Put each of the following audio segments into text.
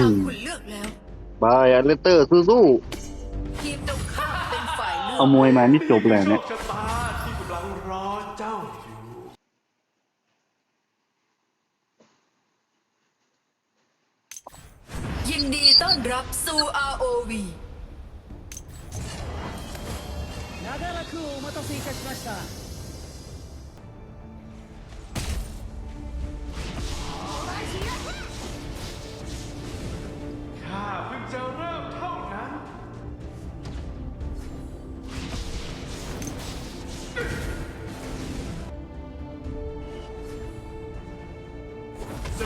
ตามคุณเลือกแล้ว บายอันเลสเตอร์สู้ ทีมตรงข้ามเป็นฝ่ายเลื ๆ อก เอามวยมานี่จบเลยเนี่ย โชคชะตาที่กำลังรอเจ้าอยู่ ยินดีต้อนรับสู่ ROV 長らくお待たせいたしました จะเริ่มเท่านั้นเซ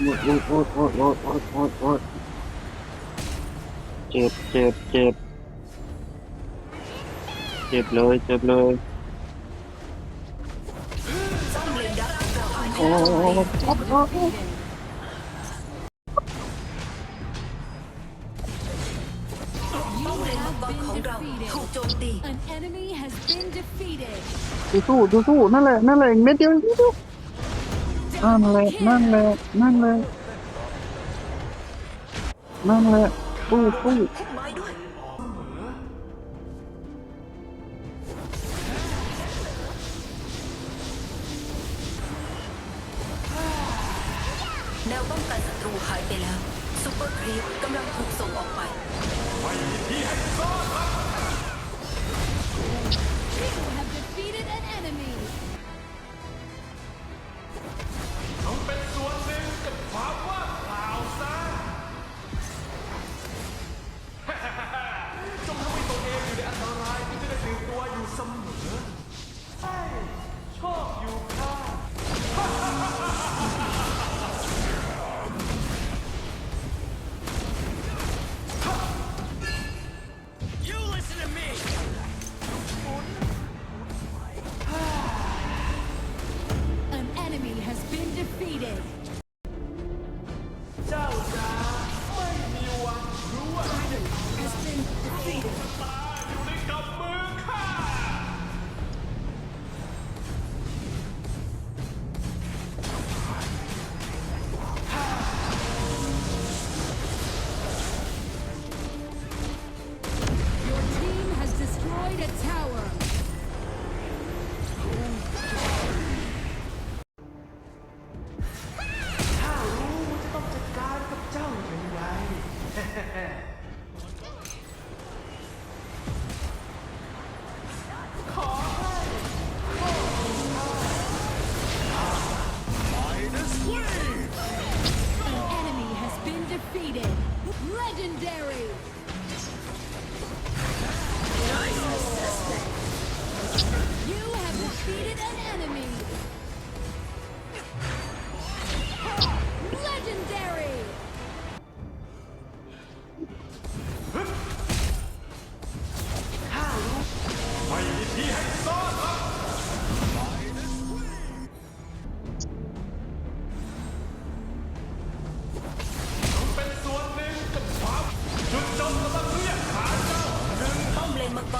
โอ๊ยโอ๊ยโอ๊ยโอ๊ยโอ๊ยโอ๊ยโอ๊ยเจ็บเจ็บเจ็บเจ็บเลยเจ็บเลยโอ้โอ้โอ้โอ้โอ้ต้องของเราโจมตี An enemy has been defeated ดูสู้ดูสู้นั่นแหละนั่นแหละเม็ดเดียวดู นั่นแหละนั่นแหละนั่นแหละนั่นแหละสู้สู้พุ่มไม้ด้วยแนวป้องกันศัตรูหายไปแล้วซูเปอร์ครีปกำลังถูกส่งออกไป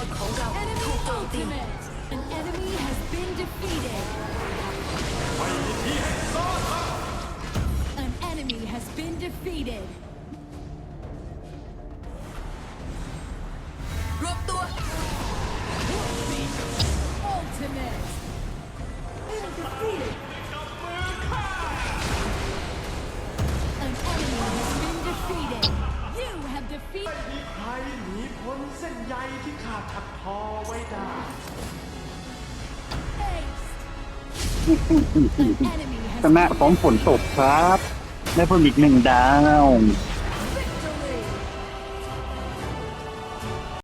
มเลนมังกรของเรา Enemy ถูกโจมตี ultimate An enemy has been defeated ไม่มีที่ให้ซ่อนหรอก An enemy has been defeated รวบตัว Ultimate กับมือข้า An enemy has been defeated You have defeated มีใครหนีพ้น เส้นใยที่ขาดถักทอไว้ได้ An enemy ช has นะของฝนตกครับ ได้เพิ่มอีกหนึ่งดาว